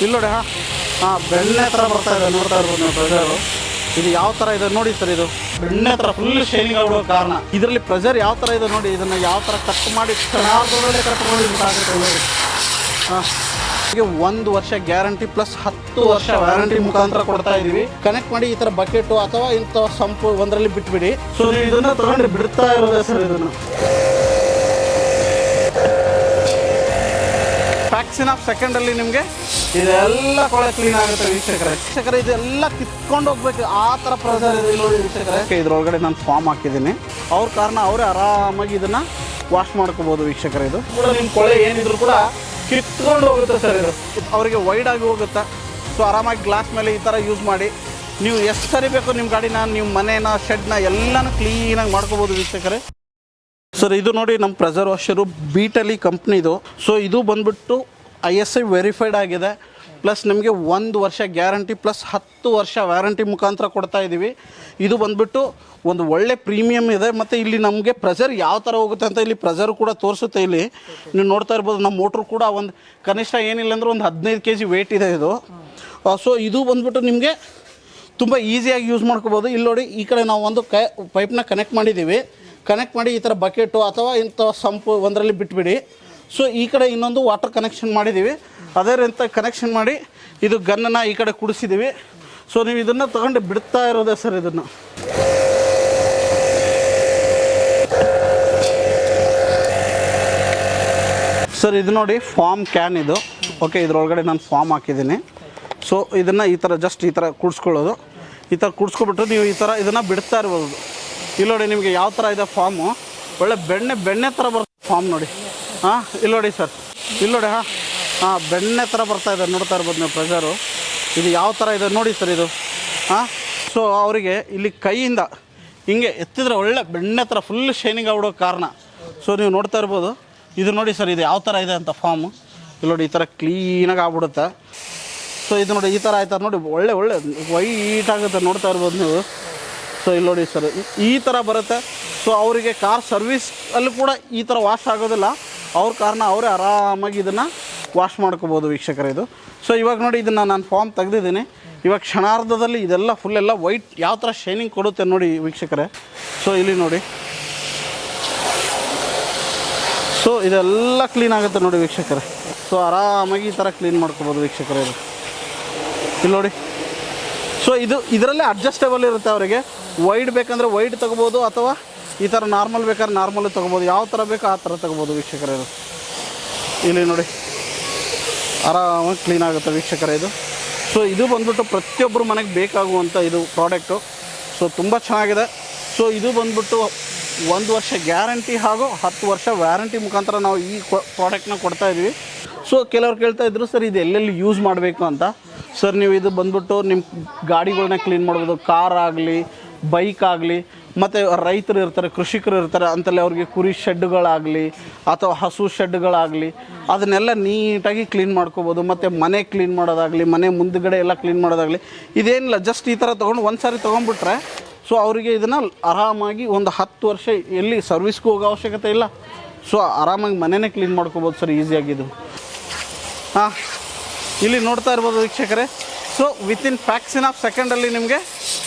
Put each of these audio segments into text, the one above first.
ಇಲ್ಲಿ ನೋಡಿ, ಹಾಂ. ಹಾಂ, ಬೆಣ್ಣೆ ಥರ ಬರ್ತಾ ಇದೆ, ನೋಡ್ತಾ ಇರ್ಬೋದು ನೀವು ಪ್ರೆಷರು ಇದು ಯಾವ ಥರ ಇದೆ ನೋಡಿ ಸರ್ ಇದು. ಬೆಣ್ಣೆ ಥರ ಫುಲ್ ಶೈನಿಂಗ್ ಆಗ್ಬಿಡೋ ಕಾರಣ. ಇದರಲ್ಲಿ ಪ್ರೆಷರ್ ಯಾವ ಥರ ಇದೆ ನೋಡಿ, ಇದನ್ನು ಯಾವ ಥರ ಕಟ್ ಮಾಡಿ ಹಾಂ. ಒಂದು ವರ್ಷ ಗ್ಯಾರಂಟಿ ಪ್ಲಸ್ ಹತ್ತು ವರ್ಷ ವ್ಯಾರಂಟಿ ಮುಖಾಂತರ ಕೊಡ್ತಾ ಇದೀವಿ. ಕನೆಕ್ಟ್ ಮಾಡಿ ಈ ತರ ಬಕೆಟ್ ಅಥವಾ ಇಂಥ ಸಂಪು ಒಂದರಲ್ಲಿ ಬಿಟ್ಬಿಡಿ. ಸೊ ನೀವು ಇದನ್ನ ಬಿಡ್ತಾ ಇರೋದೇ ಸರ್ ಇದನ್ನು. ಫ್ಯಾಕ್ಸಿನ್ ಆಫ್ ಸೆಕೆಂಡ್ ಅಲ್ಲಿ ನಿಮಗೆ ಇದೆಲ್ಲ ಕೊಳೆ ಕ್ಲೀನ್ ಆಗುತ್ತೆ ವೀಕ್ಷಕರೇ. ವೀಕ್ಷಕರೇ ಇದೆಲ್ಲ ಕಿತ್ಕೊಂಡು ಹೋಗ್ಬೇಕು. ಆ ಥರ ಪ್ರೆಸರ್ ಇದೆ ನೋಡಿ ವೀಕ್ಷಕರೇ. ಇದ್ರೊಳಗಡೆ ನಾನು ಫಾರ್ಮ್ ಹಾಕಿದ್ದೀನಿ. ಅವ್ರ ಕಾರಣ ಅವರೇ ಆರಾಮಾಗಿ ಇದನ್ನ ವಾಶ್ ಮಾಡ್ಕೋಬೋದು ವೀಕ್ಷಕರೇ ಇದು. ಕೂಡ ನಿಮ್ಮ ಕೊಳೆ ಏನಿದ್ರು ಕೂಡ ಕಿತ್ಕೊಂಡು ಹೋಗುತ್ತೆ ಸರ್ ಇದು. ಅವರಿಗೆ ವೈಡ್ ಆಗಿ ಹೋಗುತ್ತೆ. ಸೊ ಆರಾಮಾಗಿ ಗ್ಲಾಸ್ ಮೇಲೆ ಈ ಥರ ಯೂಸ್ ಮಾಡಿ. ನೀವು ಎಷ್ಟು ಸರಿ ಬೇಕು ನಿಮ್ಮ ಗಾಡಿನ ನಿಮ್ಮ ಮನೇನ ಶೆಡ್ನ ಎಲ್ಲನೂ ಕ್ಲೀನಾಗಿ ಮಾಡ್ಕೋಬೋದು ವೀಕ್ಷಕರೇ. ಸರ್ ಇದು ನೋಡಿ ನಮ್ಮ ಪ್ರೆಸರ್ ವಾಷರು ಬೀಟಲಿ ಕಂಪ್ನಿದು ಸೊ ಇದು ಬಂದ್ಬಿಟ್ಟು ಐ ಎಸ್ ಐ ವೆರಿಫೈಡ್ ಆಗಿದೆ. ಪ್ಲಸ್ ನಿಮಗೆ ಒಂದು ವರ್ಷ ಗ್ಯಾರಂಟಿ ಪ್ಲಸ್ ಹತ್ತು ವರ್ಷ ವ್ಯಾರಂಟಿ ಮುಖಾಂತರ ಕೊಡ್ತಾ ಇದ್ದೀವಿ ಇದು ಬಂದ್ಬಿಟ್ಟು ಒಂದು ಒಳ್ಳೆ ಪ್ರೀಮಿಯಮ್ ಇದೆ. ಮತ್ತು ಇಲ್ಲಿ ನಮಗೆ ಪ್ರೆಷರ್ ಯಾವ ಥರ ಹೋಗುತ್ತೆ ಅಂತ ಇಲ್ಲಿ ಪ್ರೆಷರ್ ಕೂಡ ತೋರಿಸುತ್ತೆ ಇಲ್ಲಿ. ನೀವು ನೋಡ್ತಾ ಇರ್ಬೋದು, ನಮ್ಮ ಮೋಟ್ರು ಕೂಡ ಒಂದು ಕನಿಷ್ಠ ಏನಿಲ್ಲ ಅಂದ್ರೆ ಒಂದು ಹದಿನೈದು ಕೆ ಜಿ ವೆಯ್ಟ್ ಇದೆ. ಇದು ಸೊ ಇದು ಬಂದ್ಬಿಟ್ಟು ನಿಮಗೆ ತುಂಬ ಈಸಿಯಾಗಿ ಯೂಸ್ ಮಾಡ್ಕೋಬೋದು. ಇಲ್ಲಿ ನೋಡಿ, ಈ ಕಡೆ ನಾವು ಒಂದು ಕೈ ಪೈಪ್ನ ಕನೆಕ್ಟ್ ಮಾಡಿದ್ದೀವಿ ಕನೆಕ್ಟ್ ಮಾಡಿ ಈ ಥರ ಬಕೆಟು ಅಥವಾ ಇಂಥ ಸಂಪು ಒಂದರಲ್ಲಿ ಬಿಟ್ಬಿಡಿ. ಸೊ ಈ ಕಡೆ ಇನ್ನೊಂದು ವಾಟರ್ ಕನೆಕ್ಷನ್ ಮಾಡಿದ್ದೀವಿ. ಅದೇ ರೀತಿ ಕನೆಕ್ಷನ್ ಮಾಡಿ ಇದು ಗನ್ನನ್ನು ಈ ಕಡೆ ಕುಡಿಸಿದ್ದೀವಿ. ಸೊ ನೀವು ಇದನ್ನು ತಗೊಂಡು ಬಿಡ್ತಾ ಇರೋದೇ ಸರ್ ಇದನ್ನು. ಸರ್ ಇದು ನೋಡಿ ಫಾರ್ಮ್ ಕ್ಯಾನ್ ಇದು. ಓಕೆ ಇದರೊಳಗಡೆ ನಾನು ಫಾರ್ಮ್ ಹಾಕಿದ್ದೀನಿ. ಸೊ ಇದನ್ನು ಈ ಥರ ಜಸ್ಟ್ ಈ ಥರ ಕುಡಿಸ್ಕೊಳ್ಳೋದು. ಈ ಥರ ಕುಡಿಸ್ಕೊಬಿಟ್ಟು ನೀವು ಈ ಥರ ಇದನ್ನು ಬಿಡ್ತಾ ಇರ್ಬೋದು. ಇಲ್ಲ ನೋಡಿ ನಿಮಗೆ ಯಾವ ಥರ ಇದೆ ಫಾರ್ಮು ಒಳ್ಳೆ ಬೆಣ್ಣೆ ಬೆಣ್ಣೆ ಥರ ಬರುತ್ತೆ ಫಾರ್ಮ್ ನೋಡಿ. ಹಾಂ, ಇಲ್ಲಿ ನೋಡಿ ಸರ್. ಇಲ್ಲಿ ನೋಡಿ, ಹಾಂ. ಹಾಂ, ಬೆಣ್ಣೆ ಥರ ಬರ್ತಾ ಇದೆ. ನೋಡ್ತಾ ಇರ್ಬೋದು ನೀವು ಪ್ರೆಷರು ಇದು ಯಾವ ಥರ ಇದೆ ನೋಡಿ ಸರ್ ಇದು. ಹಾಂ ಸೊ ಅವರಿಗೆ ಇಲ್ಲಿ ಕೈಯಿಂದ ಹಿಂಗೆ ಎತ್ತಿದ್ರೆ ಒಳ್ಳೆ ಬೆಣ್ಣೆ ಥರ ಫುಲ್ ಶೈನಿಂಗ್ ಆಗ್ಬಿಡೋ ಕಾರಣ. ಸೊ ನೀವು ನೋಡ್ತಾ ಇರ್ಬೋದು. ಇದು ನೋಡಿ ಸರ್, ಇದು ಯಾವ ಥರ ಇದೆ ಅಂತ ಫಾರ್ಮು ಇಲ್ಲಿ ನೋಡಿ ಈ ಥರ ಕ್ಲೀನಾಗಿ ಆಗ್ಬಿಡುತ್ತೆ. ಸೊ ಇದು ನೋಡಿ ಈ ಥರ ಆಯ್ತಾ ನೋಡಿ, ಒಳ್ಳೆ ಒಳ್ಳೆ ವೈಟ್ ಆಗುತ್ತೆ ನೋಡ್ತಾ ಇರ್ಬೋದು ನೀವು. ಸೊ ಇಲ್ಲಿ ನೋಡಿ ಸರ್, ಈ ಥರ ಬರುತ್ತೆ. ಸೊ ಅವರಿಗೆ ಕಾರ್ ಸರ್ವಿಸ್ ಅಲ್ಲೂ ಕೂಡ ಈ ಥರ ವಾಶ್ ಆಗೋದಿಲ್ಲ. ಅವ್ರ ಕಾರಣ ಅವರೇ ಆರಾಮಾಗಿ ಇದನ್ನು ವಾಶ್ ಮಾಡ್ಕೋಬೋದು ವೀಕ್ಷಕರೇ ಇದು. ಸೊ ಇವಾಗ ನೋಡಿ ಇದನ್ನು ನಾನು ಫಾರ್ಮ್ ತೆಗೆದಿದ್ದೀನಿ. ಇವಾಗ ಕ್ಷಣಾರ್ಧದಲ್ಲಿ ಇದೆಲ್ಲ ಫುಲ್ ಎಲ್ಲ ವೈಟ್ ಯಾವ ಥರ ಶೈನಿಂಗ್ ಕೊಡುತ್ತೆ ನೋಡಿ ವೀಕ್ಷಕರೇ. ಸೊ ಇಲ್ಲಿ ನೋಡಿ. ಸೊ ಇದೆಲ್ಲ ಕ್ಲೀನ್ ಆಗುತ್ತೆ ನೋಡಿ ವೀಕ್ಷಕರೇ. ಸೊ ಆರಾಮಾಗಿ ಈ ಥರ ಕ್ಲೀನ್ ಮಾಡ್ಕೋಬೋದು ವೀಕ್ಷಕರೇ ಇದು. ಇಲ್ಲಿ ನೋಡಿ. ಸೊ ಇದು, ಇದರಲ್ಲೇ ಅಡ್ಜಸ್ಟೇಬಲ್ ಇರುತ್ತೆ ಅವರಿಗೆ. ವೈಡ್ ಬೇಕಂದರೆ ವೈಡ್ ತೊಗೋಬೋದು ಅಥವಾ ಈ ಥರ ನಾರ್ಮಲ್ ಬೇಕಾದ್ರೆ ನಾರ್ಮಲ್ ತೊಗೋಬೋದು. ಯಾವ ಥರ ಬೇಕೋ ಆ ಥರ ತೊಗೋಬೋದು ವೀಕ್ಷಕರೇ ಇದು. ಇಲ್ಲಿ ನೋಡಿ. ಆರಾಮಾಗಿ ಕ್ಲೀನ್ ಆಗುತ್ತೆ ವೀಕ್ಷಕರೇ ಇದು. ಸೊ ಇದು ಬಂದ್ಬಿಟ್ಟು ಪ್ರತಿಯೊಬ್ಬರು ಮನೆಗೆ ಬೇಕಾಗುವಂಥ ಇದು ಪ್ರಾಡಕ್ಟು ಸೊ ತುಂಬ ಚೆನ್ನಾಗಿದೆ. ಸೊ ಇದು ಬಂದ್ಬಿಟ್ಟು ಒಂದು ವರ್ಷ ಗ್ಯಾರಂಟಿ ಹಾಗೂ ಹತ್ತು ವರ್ಷ ವ್ಯಾರಂಟಿ ಮುಖಾಂತರ ನಾವು ಈ ಪ್ರಾಡಕ್ಟ್ನ ಕೊಡ್ತಾ ಇದ್ವಿ. ಸೊ ಕೆಲವ್ರು ಕೇಳ್ತಾ ಇದ್ರು, ಸರ್, ಇದು ಎಲ್ಲೆಲ್ಲಿ ಯೂಸ್ ಮಾಡಬೇಕು ಅಂತ? ಸರ್ ನೀವು ಇದು ಬಂದ್ಬಿಟ್ಟು ನಿಮ್ಮ ಗಾಡಿಗಳನ್ನ ಕ್ಲೀನ್ ಮಾಡ್ಬೋದು. ಕಾರ್ ಆಗಲಿ ಬೈಕ್ ಆಗಲಿ. ಮತ್ತು ರೈತರು ಇರ್ತಾರೆ, ಕೃಷಿಕರು ಇರ್ತಾರೆ, ಅಂತಲ್ಲಿ ಅವ್ರಿಗೆ ಕುರಿ ಶೆಡ್ಗಳಾಗಲಿ ಅಥವಾ ಹಸು ಶೆಡ್ಗಳಾಗಲಿ ಅದನ್ನೆಲ್ಲ ನೀಟಾಗಿ ಕ್ಲೀನ್ ಮಾಡ್ಕೋಬೋದು. ಮತ್ತು ಮನೆ ಕ್ಲೀನ್ ಮಾಡೋದಾಗಲಿ, ಮನೆ ಮುಂದ್ಗಡೆ ಎಲ್ಲ ಕ್ಲೀನ್ ಮಾಡೋದಾಗಲಿ, ಇದೇನಿಲ್ಲ ಜಸ್ಟ್ ಈ ಥರ ತೊಗೊಂಡು ಒಂದು ಸಾರಿ ತೊಗೊಂಡ್ಬಿಟ್ರೆ ಸೊ ಅವರಿಗೆ ಇದನ್ನು ಆರಾಮಾಗಿ ಒಂದು ಹತ್ತು ವರ್ಷ ಎಲ್ಲಿ ಸರ್ವಿಸ್ಗೂ ಹೋಗೋ ಅವಶ್ಯಕತೆ ಇಲ್ಲ. ಸೊ ಆರಾಮಾಗಿ ಮನೆಯೇ ಕ್ಲೀನ್ ಮಾಡ್ಕೋಬೋದು ಸರ್ ಈಸಿಯಾಗಿದ್ದು ಹಾಂ, ಇಲ್ಲಿ ನೋಡ್ತಾ ಇರ್ಬೋದು ವೀಕ್ಷಕರೇ. ಸೊ ವಿತಿನ್ ಫ್ಯಾಕ್ಸಿನ್ ಆಫ್ ಸೆಕೆಂಡಲ್ಲಿ ನಿಮಗೆ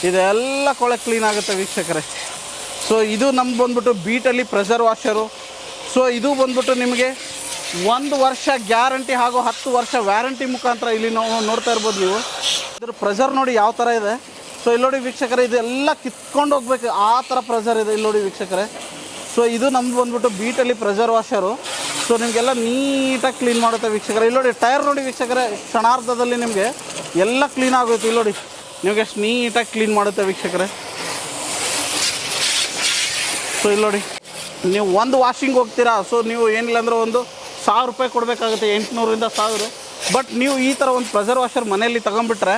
ಇದೆಲ್ಲ ಕೊಳೆ ಕ್ಲೀನ್ ಆಗುತ್ತೆ ವೀಕ್ಷಕರೇ. ಸೊ ಇದು ನಮ್ಗೆ ಬಂದ್ಬಿಟ್ಟು ಬೀಟಲ್ಲಿ ಪ್ರೆಷರ್ ವಾಷರು ಸೊ ಇದು ಬಂದ್ಬಿಟ್ಟು ನಿಮಗೆ ಒಂದು ವರ್ಷ ಗ್ಯಾರಂಟಿ ಹಾಗೂ ಹತ್ತು ವರ್ಷ ವ್ಯಾರಂಟಿ ಮುಖಾಂತರ ಇಲ್ಲಿ ನಾವು ನೋಡ್ತಾ ಇರ್ಬೋದು ನೀವು. ಇದ್ರ ಪ್ರೆಷರ್ ನೋಡಿ ಯಾವ ಥರ ಇದೆ. ಸೊ ಇಲ್ಲಿ ನೋಡಿ ವೀಕ್ಷಕರೇ, ಇದೆಲ್ಲ ಕಿತ್ಕೊಂಡು ಹೋಗ್ಬೇಕು. ಆ ಥರ ಪ್ರೆಷರ್ ಇದೆ ಇಲ್ಲಿ ನೋಡಿ ವೀಕ್ಷಕರೇ. ಸೊ ಇದು ನಮ್ದು ಬಂದ್ಬಿಟ್ಟು ಬೀಟಲ್ಲಿ ಪ್ರೆಷರ್ ವಾಷರು ಸೊ ನಿಮಗೆಲ್ಲ ನೀಟಾಗಿ ಕ್ಲೀನ್ ಮಾಡುತ್ತೆ ವೀಕ್ಷಕರೇ. ಇಲ್ಲಿ ನೋಡಿ ಟೈರ್ ನೋಡಿ ವೀಕ್ಷಕರೇ, ಕ್ಷಣಾರ್ಧದಲ್ಲಿ ನಿಮಗೆ ಎಲ್ಲ ಕ್ಲೀನ್ ಆಗೋಯ್ತು. ಇಲ್ಲಿ ನೋಡಿ ನಿಮಗೆ ಎಷ್ಟು ನೀಟಾಗಿ ಕ್ಲೀನ್ ಮಾಡುತ್ತೆ ವೀಕ್ಷಕರೇ. ಸೊ ಇಲ್ಲಿ ನೋಡಿ. ನೀವು ಒಂದು ವಾಷಿಂಗ್ ಹೋಗ್ತೀರಾ ಸೊ ನೀವು ಏನಿಲ್ಲ ಅಂದ್ರೆ ಒಂದು ಸಾವಿರ ರೂಪಾಯಿ ಕೊಡಬೇಕಾಗುತ್ತೆ, ಎಂಟುನೂರಿಂದ ಸಾವಿರ. ಬಟ್ ನೀವು ಈ ಥರ ಒಂದು ಪ್ರೆಸರ್ ವಾಷರ್ ಮನೆಯಲ್ಲಿ ತಗೊಂಡ್ಬಿಟ್ರೆ,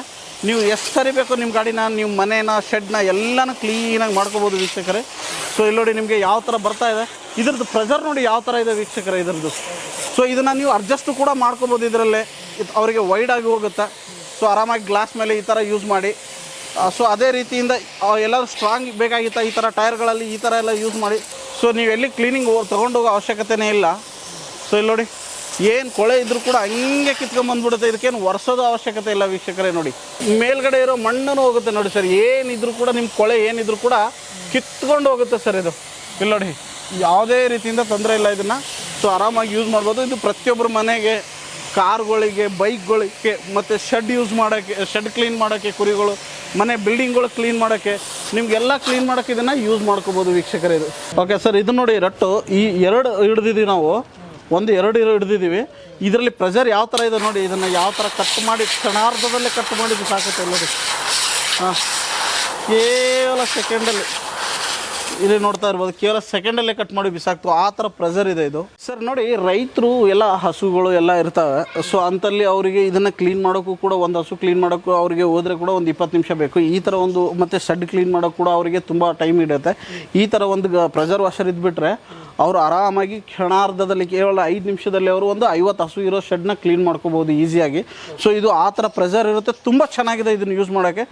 ನೀವು ಎಷ್ಟು ಸರಿ ಬೇಕು ನಿಮ್ಮ ಗಾಡಿನ ನೀವು ಮನೇನ ಶೆಡ್ನ ಎಲ್ಲನೂ ಕ್ಲೀನಾಗಿ ಮಾಡ್ಕೋಬೋದು ವೀಕ್ಷಕರೇ. ಸೊ ಇಲ್ಲಿ ನೋಡಿ ನಿಮಗೆ ಯಾವ ಥರ ಬರ್ತಾ ಇದೆ. ಇದ್ರದ್ದು ಪ್ರೆಷರ್ ನೋಡಿ ಯಾವ ಥರ ಇದೆ ವೀಕ್ಷಕರೇ ಇದ್ರದ್ದು. ಸೊ ಇದನ್ನು ನೀವು ಅಡ್ಜಸ್ಟು ಕೂಡ ಮಾಡ್ಕೋಬೋದು ಇದರಲ್ಲೇ. ಇದು ಅವರಿಗೆ ವೈಡಾಗಿ ಹೋಗುತ್ತೆ. ಸೊ ಆರಾಮಾಗಿ ಗ್ಲಾಸ್ ಮೇಲೆ ಈ ಥರ ಯೂಸ್ ಮಾಡಿ. ಸೊ ಅದೇ ರೀತಿಯಿಂದ ಎಲ್ಲರೂ ಸ್ಟ್ರಾಂಗ್ ಬೇಕಾಗಿತ್ತ ಈ ಥರ ಟೈರ್ಗಳಲ್ಲಿ ಈ ಥರ ಎಲ್ಲ ಯೂಸ್ ಮಾಡಿ. ಸೊ ನೀವು ಎಲ್ಲಿ ಕ್ಲೀನಿಂಗ್ ತೊಗೊಂಡೋಗೋ ಅವಶ್ಯಕತೆನೇ ಇಲ್ಲ. ಸೊ ಇಲ್ಲಿ ನೋಡಿ, ಏನು ಕೊಳೆ ಇದ್ರೂ ಕೂಡ ಹಂಗೆ ಕಿತ್ಕೊಂಬಂದ್ಬಿಡುತ್ತೆ ಇದಕ್ಕೇನು ವರ್ಷದ ಅವಶ್ಯಕತೆ ಇಲ್ಲ ವೀಕ್ಷಕರೇ, ನೋಡಿ. ಮೇಲ್ಗಡೆ ಇರೋ ಮಣ್ಣನ್ನು ಹೋಗುತ್ತೆ ನೋಡಿ ಸರ್. ಏನಿದ್ರು ಕೂಡ ನಿಮ್ಮ ಕೊಳೆ ಏನಿದ್ರು ಕೂಡ ಕಿತ್ಕೊಂಡು ಹೋಗುತ್ತೆ ಸರ್ ಇದು. ಇಲ್ಲಿ ನೋಡಿ, ಯಾವುದೇ ರೀತಿಯಿಂದ ತೊಂದರೆ ಇಲ್ಲ ಇದನ್ನು. ಸೊ ಆರಾಮಾಗಿ ಯೂಸ್ ಮಾಡ್ಬೋದು. ಇದು ಪ್ರತಿಯೊಬ್ಬರ ಮನೆಗೆ ಕಾರ್ಗಳಿಗೆ, ಬೈಕ್ಗಳಿಗೆ, ಮತ್ತು ಶೆಡ್ ಯೂಸ್ ಮಾಡೋಕ್ಕೆ ಶೆಡ್ ಕ್ಲೀನ್ ಮಾಡೋಕ್ಕೆ ಕುರಿಗಳು, ಮನೆ ಬಿಲ್ಡಿಂಗ್ಗಳು ಕ್ಲೀನ್ ಮಾಡೋಕ್ಕೆ, ನಿಮಗೆಲ್ಲ ಕ್ಲೀನ್ ಮಾಡೋಕ್ಕೆ ಇದನ್ನು ಯೂಸ್ ಮಾಡ್ಕೋಬೋದು ವೀಕ್ಷಕರೇ ಇದು. ಓಕೆ ಸರ್ ಇದು ನೋಡಿ ರಟ್ಟು. ಈ ಎರಡು ಹಿಡ್ದಿದ್ದೀವಿ ನಾವು. ಒಂದು, ಎರಡು ಹಿಡ್ದಿದ್ದೀವಿ. ಇದರಲ್ಲಿ ಪ್ರೆಷರ್ ಯಾವ ಥರ ಇದೆ ನೋಡಿ, ಇದನ್ನು ಯಾವ ಥರ ಕಟ್ ಮಾಡಿ, ಕ್ಷಣಾರ್ಧದಲ್ಲೇ ಕಟ್ ಮಾಡಿದ್ದು ಸಾಕುತ್ತೆ ನೋಡಿ. ಹಾಂ. ಕೇವಲ ಸೆಕೆಂಡಲ್ಲಿ ಇಲ್ಲಿ ನೋಡ್ತಾ ಇರ್ಬೋದು, ಕೇವಲ ಸೆಕೆಂಡಲ್ಲೇ ಕಟ್ ಮಾಡಿ ಬಿಸಾಕ್ತು. ಆ ಥರ ಪ್ರೆಸರ್ ಇದೆ ಇದು. ಸರ್ ನೋಡಿ, ರೈತರು ಎಲ್ಲ ಹಸುಗಳು ಎಲ್ಲ ಇರ್ತವೆ. ಸೊ ಅಂತಲ್ಲಿ ಅವರಿಗೆ ಇದನ್ನು ಕ್ಲೀನ್ ಮಾಡೋಕ್ಕೂ ಕೂಡ ಒಂದು ಹಸು ಕ್ಲೀನ್ ಮಾಡೋಕ್ಕೂ ಅವರಿಗೆ ಹೋದರೆ ಕೂಡ ಒಂದು ಇಪ್ಪತ್ತು ನಿಮಿಷ ಬೇಕು. ಈ ಥರ ಒಂದು ಮತ್ತು ಶೆಡ್ ಕ್ಲೀನ್ ಮಾಡೋಕ್ಕೆ ಕೂಡ ಅವರಿಗೆ ತುಂಬ ಟೈಮ್ ಹಿಡಿಯುತ್ತೆ. ಈ ಥರ ಒಂದು ಪ್ರೆಸರ್ ವಾಷರ್ ಇದ್ಬಿಟ್ರೆ ಅವರು ಆರಾಮಾಗಿ ಕ್ಷಣಾರ್ಧದಲ್ಲಿ ಕೇವಲ ಐದು ನಿಮಿಷದಲ್ಲಿ ಅವರು ಒಂದು ಐವತ್ತು ಹಸು ಇರೋ ಶೆಡ್ನ ಕ್ಲೀನ್ ಮಾಡ್ಕೋಬೋದು ಈಸಿಯಾಗಿ ಸೊ ಇದು ಆ ಥರ ಪ್ರೆಸರ್ ಇರುತ್ತೆ. ತುಂಬ ಚೆನ್ನಾಗಿದೆ ಇದನ್ನು ಯೂಸ್ ಮಾಡೋಕ್ಕೆ.